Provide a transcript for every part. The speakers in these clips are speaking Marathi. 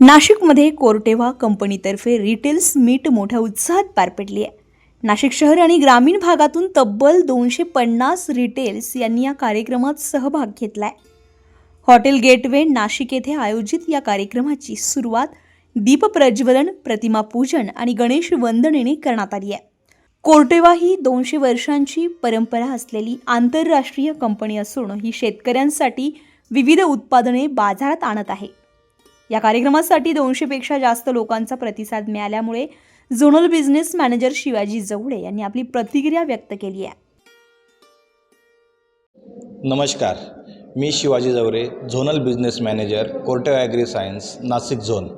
नाशिकमध्ये कोर्टेवा कंपनीतर्फे रिटेल्स मीट मोठ्या उत्साहात पार पडली आहे. नाशिक शहर आणि ग्रामीण भागातून तब्बल दोनशे पन्नास रिटेल्स यांनी या कार्यक्रमात सहभाग घेतला आहे हॉटेल गेटवे नाशिक येथे आयोजित या कार्यक्रमाची सुरुवात दीपप्रज्वलन प्रतिमा पूजन आणि गणेश वंदनेने करण्यात आली आहे. कोर्टेवा ही दोनशे वर्षांची परंपरा असलेली आंतरराष्ट्रीय कंपनी असून ही शेतकऱ्यांसाठी विविध उत्पादने बाजारात आणत आहे. या कार्यक्रमासाठी दोनशेपेक्षा जास्त लोकांचा प्रतिसाद मिळाल्यामुळे zonal business manager Shivaji Jawale यांनी आपली प्रतिक्रिया व्यक्त केली आहे. नमस्कार. मी Shivaji Jaware zonal business manager Corteva agri science Nashik zone.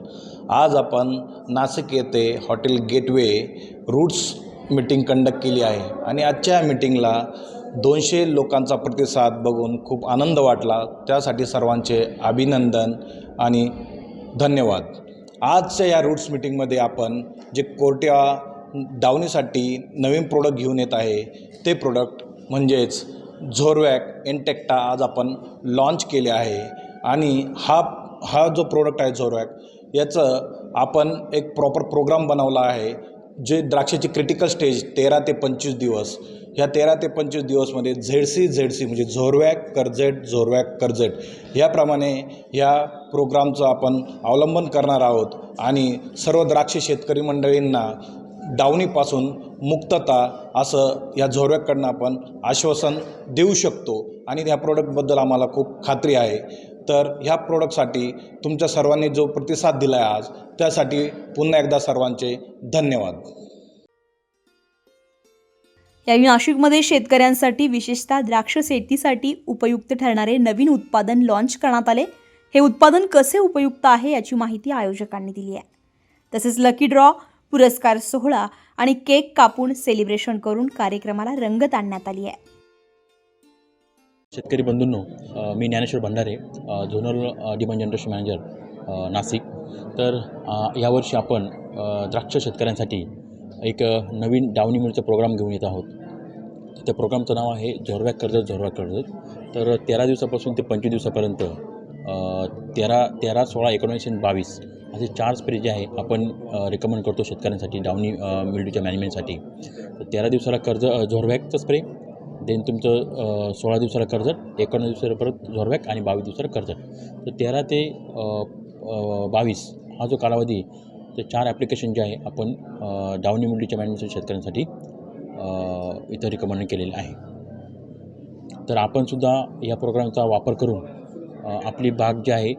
आज आपण नाशिक येथे hotel Gateway Roots meeting conduct केली आहे आणि आजच्या मीटिंगला दोनशे लोकांचा प्रतिसाद बघून खूप आनंद वाटला. त्यासाठी सर्वांचे अभिनंदन आणि धन्यवाद. आजच्या या रूट्स मीटिंगमध्ये आपण जे कोर्ट्या दावणीसाठी नवीन प्रोडक्ट घेऊन येत आहे ते प्रोडक्ट म्हणजेच झोरवॅक एनटेक्टा आज आपण लॉन्च केले आहे. आणि हा हा जो प्रोडक्ट आहे झोरवॅक याचं आपण एक प्रॉपर प्रोग्राम बनवला आहे जे द्राक्षाची क्रिटिकल स्टेज तेरा ते पंचवीस दिवस ह्या तेरा ते पंचवीस दिवसमध्ये झेड सी झेड सी म्हणजे झोरवॅक कर्जेट झोरवॅक कर्जेट. याप्रमाणे या प्रोग्रामचं आपण अवलंबन करणार आहोत आणि सर्व द्राक्ष शेतकरी मंडळींना डावणीपासून मुक्तता असं या झोरव्याकडनं आपण आश्वासन देऊ शकतो आणि ह्या प्रोडक्टबद्दल आम्हाला खूप खात्री आहे. तर ह्या प्रोडक्टसाठी तुमच्या सर्वांनी जो प्रतिसाद दिला आहे आज त्यासाठी पुन्हा एकदा सर्वांचे धन्यवाद. यावेळी नाशिकमध्ये शेतकऱ्यांसाठी विशेषतः द्राक्ष शेतीसाठी उपयुक्त ठरणारे नवीन उत्पादन लॉन्च करण्यात आले. हे उत्पादन कसे उपयुक्त आहे याची माहिती आयोजकांनी दिली आहे. तसेच लकी ड्रॉ पुरस्कार सोहळा आणि केक कापून सेलिब्रेशन करून कार्यक्रमाला रंगत आणण्यात आली आहे. शेतकरी बंधूंनो मी Dnyaneshwar Bhandare zonal demand generation manager Nashik. तर यावर्षी आपण द्राक्ष शेतकऱ्यांसाठी एक नवीन डावणी मिळचा प्रोग्राम घेऊन येत आहोत. त्या प्रोग्रामचं नाव आहे झोरव्या कर्जत झोरव्या कर्जत. तर तेरा दिवसापासून ते पंचवीस दिवसापर्यंत तेरा तेरा सोळा एकोणीस आणि बावीस असे चार स्प्रे जे आहे आपण रिकमेंड करतो शेतकऱ्यांसाठी डावणी मिल्डूच्या मॅनेजमेंटसाठी तर तेरा दिवसाला कर्ज अ, झोरवॅकचं स्प्रे देन तुमचं सोळा दिवसाला कर्जत एकोणीस दिवसाला परत झोरवॅक आणि बावीस दिवसाला कर्जत. तर तेरा ते बावीस हा जो कालावधी ते चार ॲप्लिकेशन जे आहे आपण डाऊन डावणी मुंडीच्या मॅनेजमेंट शेतकऱ्यांसाठी इथं रिकमेंड केलेलं आहे. तर आपणसुद्धा या प्रोग्रामचा वापर करून आपली बाग जी आहे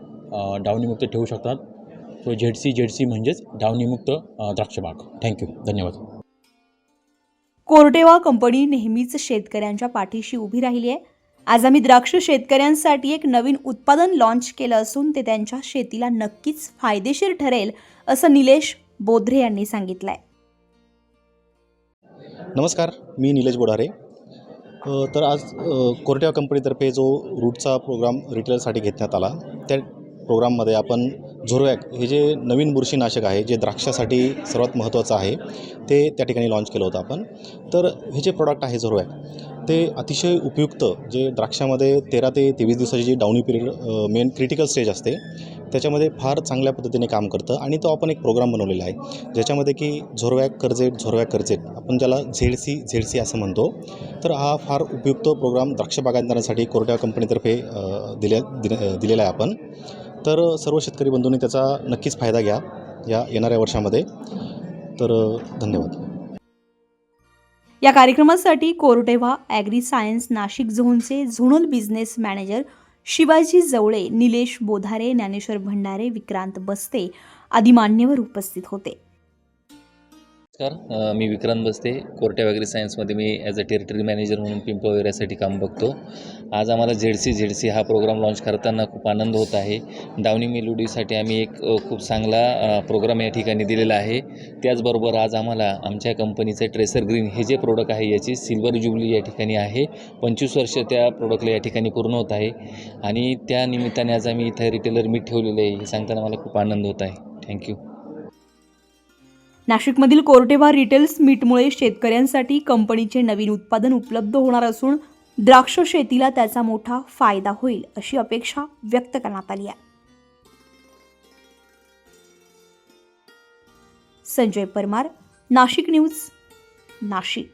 डावणीमुक्त ठेवू शकतात. So Z C Z C म्हणजेच डावणीमुक्त द्राक्षबाग थँक्यू धन्यवाद. कोर्टेवा कंपनी नेहमीच शेतकऱ्यांच्या पाठीशी उभी राहिली आहे. आज आम्ही द्राक्ष शेतकऱ्यांसाठी एक नवीन उत्पादन लॉन्च केलं असून ते त्यांच्या शेतीला नक्कीच फायदेशीर ठरेल असं निलेश बोधरे यांनी सांगितलंय. नमस्कार मी निलेश बोडारे तर आज कोर्टिया कंपनीतर्फे जो रूटचा प्रोग्राम रिटेलसाठी घेतण्यात आला त्या प्रोग्राममध्ये आपण झोरवॅक हे जे नवीन बुरशीनाशक आहे जे द्राक्षासाठी सर्वात महत्त्वाचं आहे ते त्या ठिकाणी लॉन्च केलं होतं आपण. तर हे जे प्रोडक्ट आहे झोरवॅक ते अतिशय उपयुक्त जे द्राक्षामध्ये तेरा ते तेवीस दिवसाची जी downy period main critical stage असते त्याच्यामध्ये फार चांगल्या पद्धतीने काम करतं आणि तो आपण एक प्रोग्राम बनवलेला आहे ज्याच्यामध्ये की झोरवॅक कर्जेट झोरवॅक कर्जेट आपण ज्याला झेड सी झेड सी असं म्हणतो तर हा फार उपयुक्त प्रोग्राम द्राक्ष बागायतदारांसाठी कोरट्या कंपनीतर्फे दिल्या दिलेला आहे आपण. तर सर्व शेतकरी बंधूंनी त्याचा नक्कीच फायदा घ्या या येणाऱ्या वर्षामध्ये. तर धन्यवाद. या कार्यक्रमासाठी कोरटेव्हा ॲग्री सायन्स नाशिक झोनचे zonal business manager Shivaji Jawale Nilesh Bodhare Dnyaneshwar Bhandare Vikrant Baste आदी मान्यवर उपस्थित होते. नमस्कार. मी विक्रांत बसते. कोर्टे वगैरे सायन्समध्ये मी ॲज अ टेरिटरी मॅनेजर म्हणून पिंपळ वगैरेसाठी काम बघतो. आज आम्हाला झेड सी झेड सी हा प्रोग्राम लॉन्च करताना खूप आनंद होत आहे. डावणी मेलोडीसाठी आम्ही एक खूप चांगला प्रोग्राम या ठिकाणी दिलेला आहे. त्याचबरोबर आज आम्हाला आमच्या कंपनीचं ट्रेसर ग्रीन हे जे प्रोडक्ट आहे याची सिल्वर जुबली या ठिकाणी आहे. पंचवीस वर्ष त्या प्रोडक्टला या ठिकाणी पूर्ण होत आहे. आणि त्या निमित्ताने आज आम्ही इथं रिटेलर मीट ठेवलेलं आहे. हे सांगताना मला खूप आनंद होत आहे. थँक्यू नाशिकमधील कोरटेवा रिटेल्स मीटमुळे शेतकऱ्यांसाठी कंपनीचे नवीन उत्पादन उपलब्ध होणार असून द्राक्ष शेतीला त्याचा मोठा फायदा होईल अशी अपेक्षा व्यक्त करण्यात आली आहे. संजय परमार नाशिक न्यूज नाशिक.